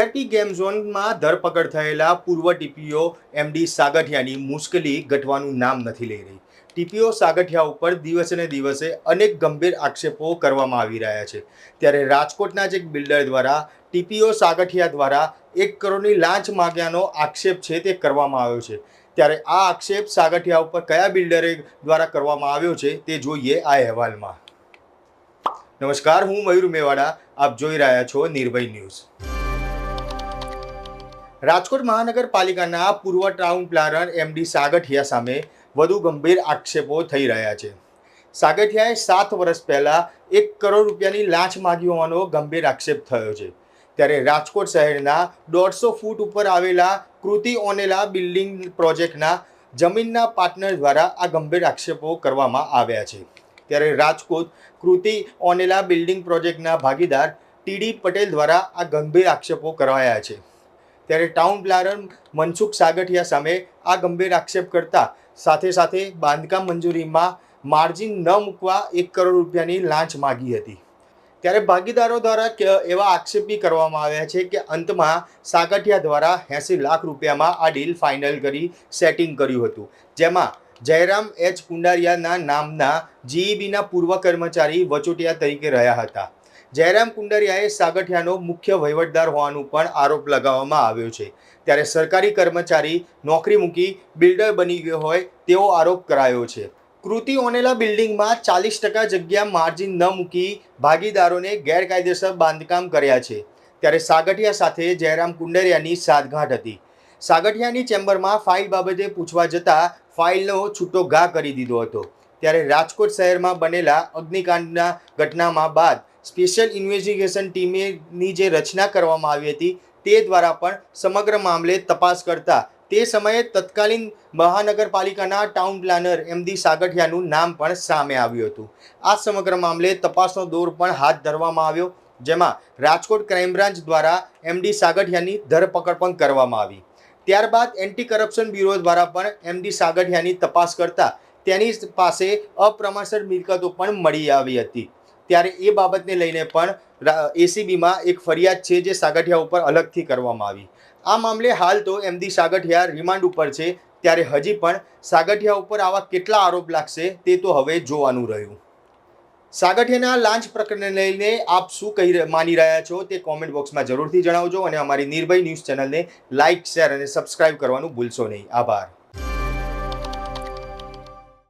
VIP game ઝોનમાં ધરપકડ થયેલા પૂર્વ ટીપીઓ એમડી સાગઠિયાની મુશ્કેલી ઘટવાનું નામ નથી લઈ રહી. ટીપીઓ સાગઠિયા ઉપર દિવસે દિવસે અનેક ગંભીર આક્ષેપો કરવામાં આવી રહ્યા છે. ત્યારે રાજકોટના જ એક બિલ્ડર દ્વારા, ટીપીઓ સાગઠિયા દ્વારા એક કરોડની લાંચ માગ્યાનો આક્ષેપ છે તે કરવામાં આવ્યો છે. ત્યારે આ આક્ષેપ સાગઠિયા ઉપર કયા બિલ્ડરે દ્વારા કરવામાં આવ્યો છે તે જોઈએ આ અહેવાલમાં. નમસ્કાર, હું મયુર મેવાડા આપ જોઈ રહ્યા છો નિર્ભય ન્યૂઝ. રાજકોટ મહાનગરપાલિકાના પૂર્વ ટાઉન પ્લાનર એમડી સાગઠિયા સામે વધુ ગંભીર આક્ષેપો થઈ રહ્યા છે. સાગઠિયાએ સાત વર્ષ પહેલાં એક કરોડ રૂપિયાની લાંચ માગી હોવાનો ગંભીર આક્ષેપ થયો છે. ત્યારે રાજકોટ શહેરના દોઢસો ફૂટ ઉપર આવેલા કૃતિ ઓનેલા બિલ્ડિંગ પ્રોજેક્ટના જમીનના પાર્ટનર દ્વારા આ ગંભીર આક્ષેપો કરવામાં આવ્યા છે. ત્યારે રાજકોટ કૃતિ ઓનેલા બિલ્ડિંગ પ્રોજેક્ટના ભાગીદાર ટીડી પટેલ દ્વારા આ ગંભીર આક્ષેપો કરાયા છે. ત્યારે ટાઉન પ્લાનર મનસુખ સાગઠિયા સામે આ ગંભીર આક્ષેપ કરતા સાથે સાથે બાંધકામ મંજૂરીમાં માર્જિન ન મૂકવા એક કરોડ રૂપિયાની લાંચ માગી હતી. ત્યારે ભાગીદારો દ્વારા એવા આક્ષેપ બી કરવામાં આવ્યા છે કે અંતમાં સાગઠિયા દ્વારા એંસી લાખ રૂપિયામાં આ ડીલ ફાઇનલ કરી સેટિંગ કર્યું હતું. જેમાં જયરામ એચ કુંડારિયાના નામના જીઈબીના પૂર્વ કર્મચારી વચોટિયા તરીકે રહ્યા હતા. જયરામ કુંડારિયાએ સાગઠિયાનો મુખ્ય વહીવટદાર હોવાનું પણ આરોપ લગાવવામાં આવ્યો છે. ત્યારે સરકારી કર્મચારી નોકરી મૂકી બિલ્ડર બની ગયો હોય તેવો આરોપ કરાયો છે. કૃતિ ઓનેલા બિલ્ડિંગમાં ચાલીસ ટકા જગ્યા માર્જિન ન મૂકી ભાગીદારોને ગેરકાયદેસર બાંધકામ કર્યા છે. ત્યારે સાગઠિયા સાથે જયરામ કુંડરિયાની સાતગાંઠ હતી. સાગઠિયાની ચેમ્બરમાં ફાઇલ બાબતે પૂછવા જતાં ફાઇલનો છૂટો ઘા કરી દીધો હતો. ત્યારે રાજકોટ શહેરમાં બનેલા અગ્નિકાંડના ઘટનામાં બાદ સ્પેશિયલ ઇન્વેસ્ટિગેશન ટીમેની જે રચના કરવામાં આવી હતી, તે દ્વારા પણ સમગ્ર મામલે તપાસ કરતા, તે સમયે તત્કાલીન મહાનગરપાલિકાના ટાઉન પ્લાનર એમડી સાગઠિયાનું નામ પણ સામે આવ્યું હતું. આ સમગ્ર મામલે તપાસનો દોર પણ હાથ ધરવામાં આવ્યો, જેમાં રાજકોટ ક્રાઇમ બ્રાન્ચ દ્વારા એમડી સાગઠિયાની ધરપકડ પણ કરવામાં આવી. ત્યારબાદ એન્ટી કરપ્શન બ્યુરો દ્વારા પણ એમડી સાગઠિયાની તપાસ કરતા, તેની પાસે અપ્રમાણસર મિલકતો પણ મળી આવી હતી. ત્યારે એ બાબતને લઈને પણ એસીબીમાં એક ફરિયાદ છે જે સાગઠિયા ઉપર અલગથી કરવામાં આવી. આ મામલે હાલ તો એમડી સાગઠિયા રિમાન્ડ ઉપર છે, ત્યારે હજી પણ સાગઠિયા ઉપર આવા કેટલા આરોપ લાગશે તે તો હવે જોવાનું રહ્યું. સાગઠિયાના લાંચ પ્રકરણને લઈને આપ શું કહી માની રહ્યા છો તે કોમેન્ટ બોક્સમાં જરૂરથી જણાવજો અને અમારી નિર્ભય ન્યૂઝ ચેનલને લાઇક શેર અને સબસ્ક્રાઇબ કરવાનું ભૂલશો નહીં. આભાર.